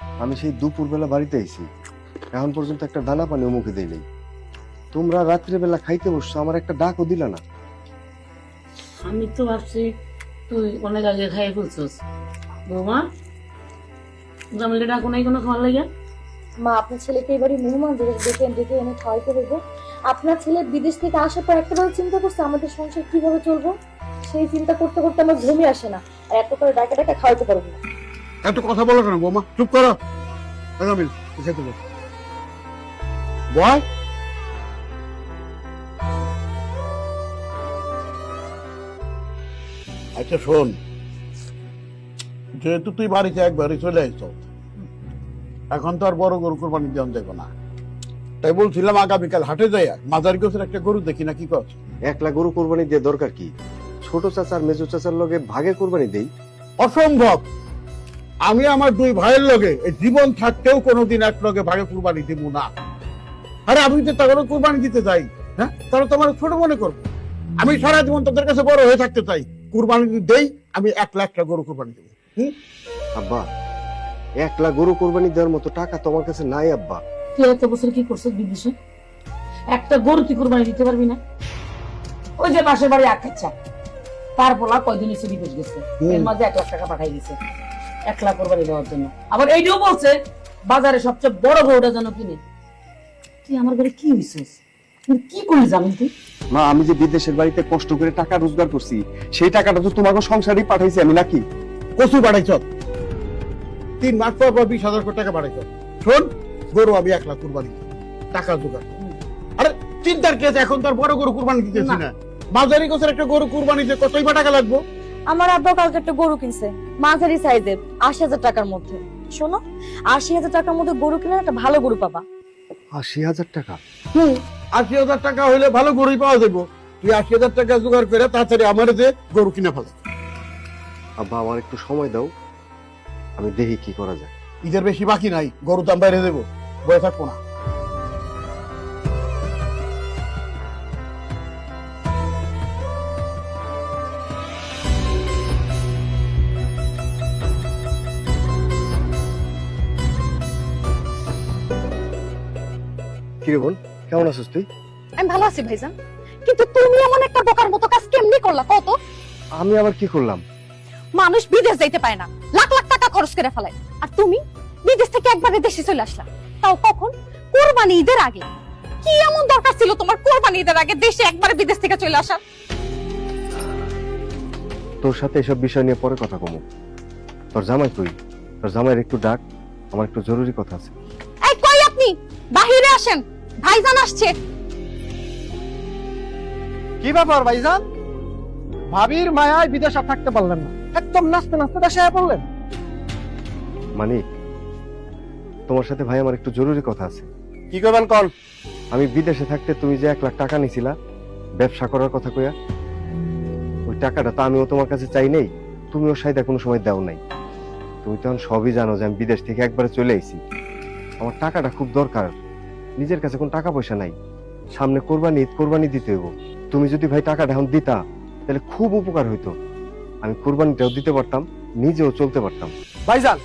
আমি সেই দুপুরবেলা বাড়িতে আইছি। এখন পর্যন্ত একটা দানা পানি মুখে দেই নাই। তোমরা রাত্রেবেলা খাইতে বসছো আমার একটা ডাকও দিলা না। আমি তো ভাবছি তুই অনেক আগে খাইয়ে ফেলছিস। বৌমা জামিলে ডাকু নাই কোনো খাওয়ার লাগে? মা আপনার ছেলেকে এবারে মেহমান দেখে ডেকে ডেকে এনে খাওয়াইতে আপনার ছেলে বিদেশ থেকে আসার পর একটাবার চিন্তা করছে আমাদের সংসার কীভাবে চলবো? সেই চিন্তা করতে করতে আমার ঘুমই আসে না। আর এত করে ডাকা ডাকা খাওয়াইতে পারব না। এত কথা বলো কেন বৌমা? চুপ করো। আগামিল খেতে বল বয়? আচ্ছা শোন। যেহেতু তুই বাড়িতে একবারই চলে আসছ এখন তো আর বড় গরু কোরবানি দেওয়া যাবে না। তাই বলছিলাম আগামীকাল হাটে যাই মাজার গোছের একটা গরু দেখি না কি কর একলা গরু কোরবানি দিয়ে দরকার কি? ছোট চাচার মেজো চাচার লগে ভাগে কোরবানি দেই? অসম্ভব! আমি আমার দুই ভাইয়ের লগে এই জীবন থাকতেও কোনোদিন এক লগে ভাগে কুরবানি দিব না। আরে আমি তো তাদের কুরবানি দিতে চাই হ্যাঁ? তাহলে তোমার ছোট মনে করব। আমি সারা জীবন তোদের কাছে বড় হয়ে থাকতে চাই। কুরবানি দেই আমি এক লাখটা গরু কুরবানি দেবো। হুম? আব্বা একলা গরু কোরবানি দেওয়ার মতো টাকা তোমার কাছে নাই আব্বা। তুই এত বছর কি করছিস বিদেশে একটা গরু কি কোরবানি দিতে পারবি না? ওই যে পাশের বাড়ি আখাচ্ছা তার বলা কয়দিন এসে বিদেশ গেছে। এর মাঝে এক লাখ টাকা পাঠাই দিছে। এক লাখ কোরবানি দেওয়ার জন্য। আবার এইটাও বলছে বাজারে সবচেয়ে বড় গরুটা যেন কিনে। তুই আমার ঘরে কি হয়েছিস কি করলি জামিন তুই মা আমি যে বিদেশের বাড়িতে কষ্ট করে টাকা রোজগার করছি সেই টাকাটা তো তোমাকে সংসারই পাঠাইছি আমি নাকি? কচু বাড়াইছ তিন মাস পর পর বিশ হাজার কোটি টাকা বাড়াইছ শোন গরু আমি এক লাখ কুরবানি। টাকা জোগাড়। আরে চিন্তার কি আছে এখন তো আর বড় গরু কুরবানি দিতেছি না। মাঝারি গোছের একটা গরু কুরবানি দিয়ে কতই বা টাকা লাগবো? আমার আব্বা কালকে একটা গরু কিনছে মাঝারি সাইজের আশি হাজার টাকার মধ্যে। শোনো আশি হাজার টাকার মধ্যে গরু কিনে একটা ভালো গরু পাবা। আশি হাজার টাকা? হুম। আশি হাজার টাকা হইলে ভালো গরুই পাওয়া যাব তুই আশি হাজার টাকা জোগাড় করে তাড়াতাড়ি আমার যে গরু কিনে ফেলে। আব্বা আমার একটু সময় দাও। আমি দেখি কি করা যায়। ঈদের বেশি বাকি নাই গরু দাম বাইরে দেবো বয়ে থাকব না। কিরে বোন? কেমন আছিস তুই? আমি ভালো আছি ভাইজান। কিন্তু তুমি এমন একটা বোকার মতো কাজ কেমনি করলা কত আমি আবার কি করলাম? মানুষ বিদেশ যাইতে পারে না। লাখ লাখ টাকা খরচ করে ফেলায়। আর তুমি বিদেশ থেকে একবারে দেশে চলে আসলা। তাও কখন? কোরবানি ঈদের আগে। কি এমন দরকার ছিল তোমার কোরবানি ঈদের আগে দেশে একবারে বিদেশ থেকে চলে আসা? তোর সাথে এসব বিষয় নিয়ে পরে কথা কমু। তোর জামাই তুই তোর জামাইয়ের একটু ডাক আমার একটু জরুরি কথা আছে। এই কই আপনি? বাহিরে আসেন। ভাইজান আসছে। কি ব্যাপার ভাইজান? ভাবির মায়ায় বিদেশ আর থাকতে পারলেন না। একদম নাচতে নাচতে দেশে আয়া পড়লেন। মানিক তোমার সাথে ভাই আমার একটু জরুরি কথা আছে। কি করবেন কল আমি বিদেশে থাকতে তুমি যে এক লাখ টাকা নিছিলা ব্যবসা করার কথা কইয়া ওই টাকাটা তো আমিও তোমার কাছে চাই নেই তুমিও সাইদা কোনো সময় দাও নাই। তুমি তখন সবই জানো যে আমি বিদেশ থেকে একবারে চলে আইছি। আমার টাকাটা খুব দরকার। নিজের কাছে কোনো টাকা পয়সা নাই। সামনে কোরবানি ঈদ কোরবানি দিতে হইব। তুমি যদি ভাই টাকাটা এখন দিতা তাহলে খুব উপকার হইতো। আমি কোরবানিটাও দিতে পারতাম নিজেও চলতে পারতাম। ভাইজান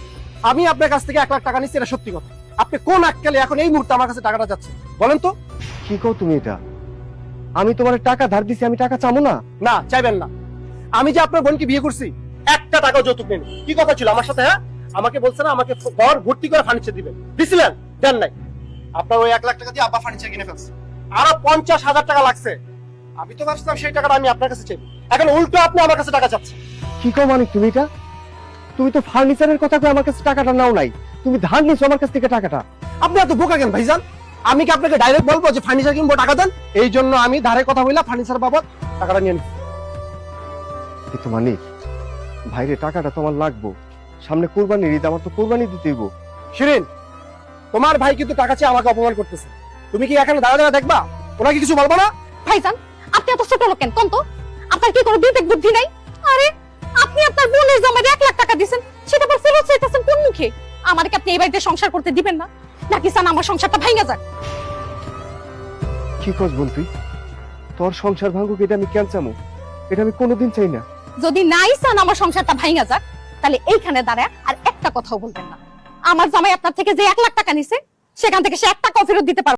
আমি আপনার কাছ থেকে এক লাখ টাকা নিচ্ছি এটা সত্যি কথা। আপনি কোন আক্কেলে এখন এই মুহূর্তে আমার কাছে টাকাটা যাচ্ছে? বলেন তো। কি কও তুমি এটা? আমি তোমার টাকা ধার দিছি আমি টাকা চামো না? না চাইবেন না। আমি যে আপনার বোনকে বিয়ে করছি একটা টাকাও যৌতুক নেই। কি কথা ছিল আমার সাথে হ্যাঁ? আমাকে বলছে না আমাকে ঘর ভর্তি করে ফার্নিচার দিবেন। দিছিলেন? দেন নাই। আপনার ওই এক লাখ টাকা দিয়ে আব্বা ফার্নিচার কিনে ফেলছে। আরও পঞ্চাশ হাজার টাকা লাগছে। আমি তো ভাবছিলাম সেই টাকাটা আমি আপনার কাছে চাইব। এখন উল্টো আপনি আমার কাছে টাকা চাচ্ছেন। কি কও মানিক তুমি এটা? তুমি তো ফার্নিচারের কথা কই আমার কাছে টাকাটা নাও নাই। তুমি ধার নিছো আমার কাছ থেকে টাকাটা। আপনি এত বোকা কেন ভাইজান? আমি কি আপনাকে ডাইরেক্ট বলব যে ফার্নিচার কিনবো, টাকা দেন? এই জন্য আমি ধারে কথা বললাম ফার্নিচার বাবদ টাকাটা নিয়ে নিই। কিন্তু মানিক ভাইরে, টাকাটা তোমার লাগবো। সামনে কোরবানির ঈদ, আমার তো কোরবানি দিতে হইব। শিরিন তোমার ভাই কিন্তু টাকা চেয়ে আমাকে অপমান করতেছে। তুমি কি এখানে দাঁড়া দাঁড়া দেখবা? ওনাকে কিছু বলব না? ভাইজান আপনি এত ছোট লোক কেন? কোন তো? আপনার কি কোনো বিবেক বুদ্ধি নাই? আরে আপনি আপনার বোনের জমায় এক লাখ টাকা দিছেন সেটা আবার ফেরত চাইতেছেন কোন মুখে? আমার কি আপনি এই বাড়িতে সংসার করতে দিবেন না। নাকি চান আমার সংসারটা ভাঙা যাক? কি কস বোন তুই তোর সংসার ভাঙুক এটা আমি কেন চামো? এটা আমি কোনোদিন চাই না। যদি নাই চান আমার সংসারটা ভাঙা যাক তাহলে এইখানে দাঁড়ায় আর একটা কথাও বলবেন না। আমার জামাই আপনার থেকে যে এক লাখ টাকা নিছে, সেখান থেকে সে এক টাকাও ফেরত দিতে পারবে।